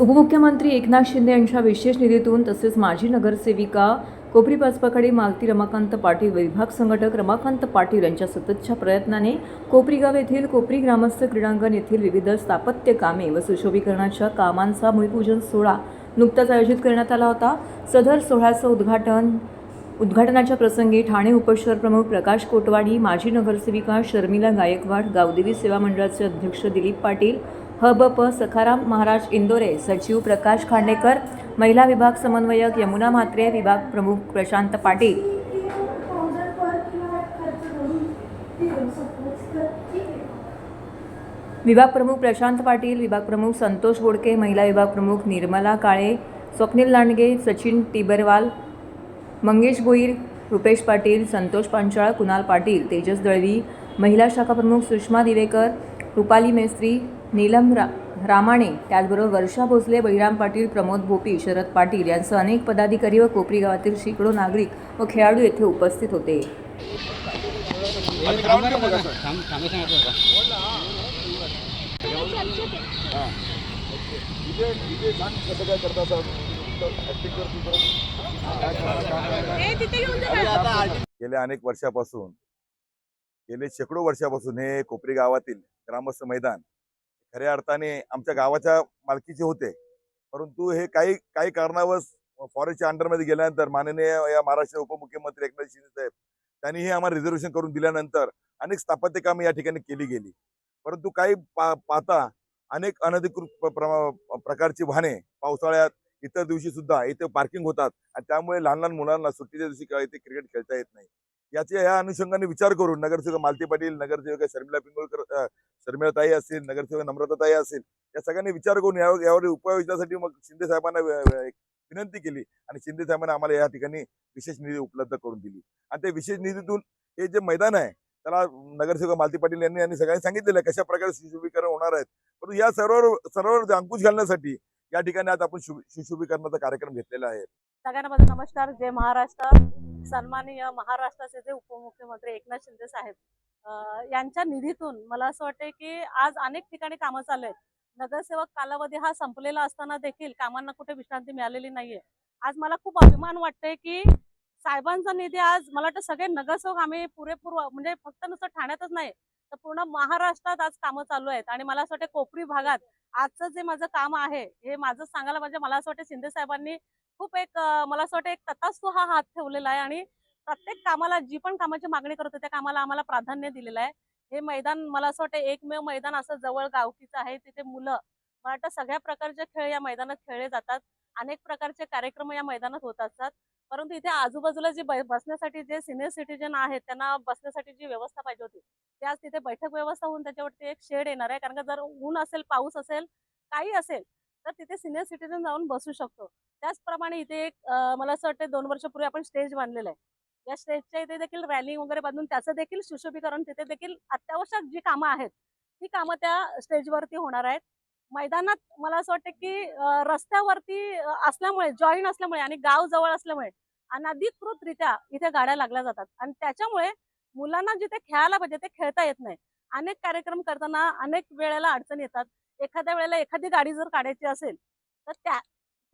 उपमुख्यमंत्री एकनाथ शिंदे यांच्या विशेष निधीतून तसेच माजी नगरसेविका कोपरी पाचपाखाडी मालती रमाकांत पाटील विभाग संघटक रमाकांत पाटील यांच्या सततच्या प्रयत्नाने कोपरीगाव येथील कोपरी ग्रामस्थ क्रीडांगण येथील विविध स्थापत्य कामे व सुशोभीकरणाच्या कामांचा भूमिपूजन सोहळा नुकताच आयोजित करण्यात आला होता. सदर सोहळ्याचं उद्घाटन उद्घाटनाच्या प्रसंगी ठाणे उपशहर प्रमुख प्रकाश कोटवाडी माजी नगरसेविका शर्मिला गायकवाड गावदेवी सेवा मंडळाचे अध्यक्ष दिलीप पाटील ह ब प सखाराम महाराज इंदोरे सचिव प्रकाश खांडेकर महिला विभाग समन्वयक यमुना म्हात्रे विभाग प्रमुख प्रशांत पाटील. विभाग प्रमुख प्रशांत पाटील विभाग प्रमुख संतोष बोडके महिला विभाग प्रमुख निर्मला काळे स्वप्नील लांडगे सचिन टिबरवाल मंगेश भोईर रुपेश पाटील संतोष पांचाळ कुणाल पाटील तेजस दळवी महिला शाखा प्रमुख सुषमा दिवेकर रुपाली मेस्त्री नीलम रा रामाणे त्याचबरोबर वर्षा भोसले बहिराम पाटील प्रमोद भोपी शरद पाटील यांसह अनेक पदाधिकारी व कोपरी गावातील शेकडो नागरिक व खेळाडू येथे उपस्थित होते. गेल्या अनेक वर्षापासून गेले शेकडो वर्षापासून हे कोपरी गावातील ग्रामस्थ मैदान खऱ्या अर्थाने आमच्या गावाच्या मालकीचे होते. परंतु हे काही काही कारणावश फॉरेस्टच्या अंडरमध्ये गेल्यानंतर माननीय या महाराष्ट्र उपमुख्यमंत्री एकनाथ शिंदे साहेब त्यांनी हे आम्हाला रिझर्वेशन करून दिल्यानंतर अनेक स्थापत्य कामे या ठिकाणी केली गेली. परंतु काही पा पाहता अनेक अनधिकृत प्रमा प्रकारची वाहने पावसाळ्यात इतर दिवशी सुद्धा इथे पार्किंग होतात आणि त्यामुळे लहान लहान मुलांना सुट्टीच्या दिवशी इथे क्रिकेट खेळता येत नाही. याचे या अनुषंगाने विचार करून नगरसेवक मालती पाटील नगरसेवक शर्मिला पिंगोळकर शर्मिळाताई शर्मिलाताई असतील नगरसेवक नम्रताताई असेल या सगळ्यांनी विचार करून यावर यावर उपाययोजनासाठी मग शिंदे साहेबांना एक विनंती केली आणि शिंदे साहेबांना आम्हाला या ठिकाणी विशेष निधी उपलब्ध करून दिली. आणि ते विशेष निधीतून हे जे मैदान आहे त्याला नगरसेवक मालती पाटील यांनी यांनी सगळ्यांनी सांगितलेलं आहे कशा प्रकारे सुशोभीकरण होणार आहेत. परंतु या सर्वांवर सर्वांवर अंकुश घालण्यासाठी या ठिकाणी आज आपण सुशोभीकरणाचा कार्यक्रम घेतलेला आहे. सगळ्यांना माझा नमस्कार. जय महाराष्ट्र. सन्माननीय महाराष्ट्राचे जे उपमुख्यमंत्री एकनाथ शिंदे साहेब यांच्या निधीतून मला असं वाटतंय की आज अनेक ठिकाणी कामं चालू आहेत. नगरसेवक कालावधी हा संपलेला असताना देखील कामांना कुठे विश्रांती मिळालेली नाहीये. आज मला खूप अभिमान वाटतंय की साहेबांचा निधी आज मला वाटतं सगळे नगरसेवक आम्ही पुरेपूर म्हणजे फक्त नुसतं ठाण्यातच नाही तर पूर्ण महाराष्ट्रात आज कामं चालू आहेत. आणि मला असं वाटतं कोपरी भागात आजचं जे माझं काम आहे हे माझं सांगायला म्हणजे मला असं वाटतं शिंदे साहेबांनी खूप एक मला असं वाटतं एक तथास्तू हा हात ठेवलेला आहे. आणि प्रत्येक कामाला जी पण कामाची मागणी करत त्या कामाला आम्हाला प्राधान्य दिलेलं आहे. हे मैदान मला असं वाटतं एकमेव मैदान असं जवळ गावकीचं आहे तिथे मुलं. मला वाटतं सगळ्या प्रकारचे खेळ या मैदानात खेळले जातात. अनेक प्रकारचे कार्यक्रम या मैदानात होत असतात. परंतु इथे आजूबाजूला जे बसण्यासाठी जे सिनियर सिटीजन आहेत त्यांना बसण्यासाठी जी व्यवस्था पाहिजे होती ते आज तिथे बैठक व्यवस्था होऊन त्याच्यावरती एक शेड येणार आहे. कारण का जर ऊन असेल पाऊस असेल काही असेल तर तिथे सिनियर सिटीजन जाऊन बसू शकतो. त्याचप्रमाणे इथे एक मला असं वाटतं दोन वर्षापूर्वी आपण स्टेज बांधलेलं आहे. या स्टेजच्या इथे देखील रॅली वगैरे बांधून त्याचं देखील सुशोभीकरण तिथे देखील अत्यावश्यक जी कामं आहेत ती कामं त्या स्टेजवरती होणार आहेत. मैदानात मला असं वाटतं की रस्त्यावरती असल्यामुळे जॉईन असल्यामुळे आणि गाव जवळ असल्यामुळे अनधिकृतरित्या इथे गाड्या लागल्या जातात. आणि त्याच्यामुळे मुलांना जिथे खेळायला पाहिजे ते खेळता येत नाही. अनेक कार्यक्रम करताना अनेक वेळेला अडचण येतात. एखाद्या वेळेला एखादी गाडी जर काढायची असेल तर त्या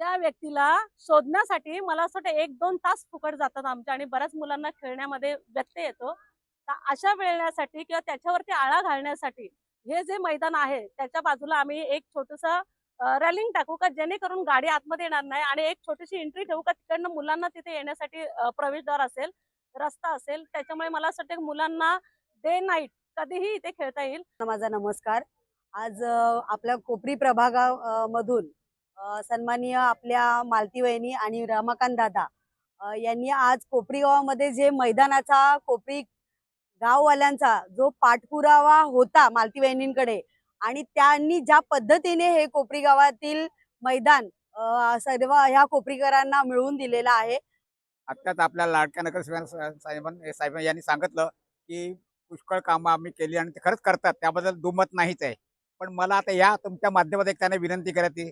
त्या व्यक्तीला शोधण्यासाठी मला असं वाटतं एक दोन तास फुकट जातात आमच्या आणि बऱ्याच मुलांना खेळण्यामध्ये व्यत्यय येतो. तर अशा वेळण्यासाठी किंवा त्याच्यावरती आळा घालण्यासाठी हे जे मैदान आहे त्याच्या बाजूला आम्ही एक छोटस रॅलिंग टाकू का जेणेकरून गाडी आतमध्ये येणार नाही आणि एक छोटीशी एंट्री ठेवू का तिकडनं मुलांना तिथे येण्यासाठी प्रवेशद्वार असेल रस्ता असेल त्याच्यामुळे मला असं वाटतं मुलांना डे नाईट कधीही इथे खेळता येईल. माझा नमस्कार. आज आपल्या कोपरी प्रभागा सन्मानीय सन्माननीय आपल्या मालती वहिनी आणि रमाकांत दादा. यांनी आज कोपरी गावामध्ये जे मैदानाचा कोपरी गाववाल्यांचा जो पाठपुरावा होता मालती वहिनींकडे आणि त्यांनी ज्या पद्धतीने हे कोपरी गावातील मैदान सर्व ह्या कोपरीकरांना मिळवून दिलेलं आहे. आत्ताच आपल्या लाडक्या नगर साहेबां साहेब यांनी सांगितलं की पुष्कळ कामं आम्ही केली आणि ते खरंच करतात. त्याबद्दल दुमत नाहीच आहे. पण मला आता या तुमच्या माध्यमात एक त्यांना विनंती करायची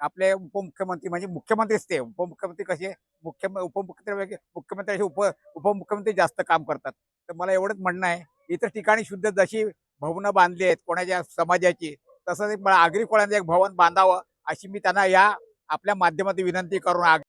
आपले उपमुख्यमंत्री म्हणजे मुख्यमंत्रीच ते. उपमुख्यमंत्री कसे मुख्य उपमुख्यमंत्री म्हणजे मुख्यमंत्री उप उपमुख्यमंत्री जास्त काम करतात. तर मला एवढंच म्हणणं आहे इतर ठिकाणी शुद्ध जशी भवनं बांधली आहेत कोणाच्या समाजाची तसंच एक मला आगरी कोणाचं एक भवन बांधावं अशी मी त्यांना या आपल्या माध्यमातून विनंती करून आग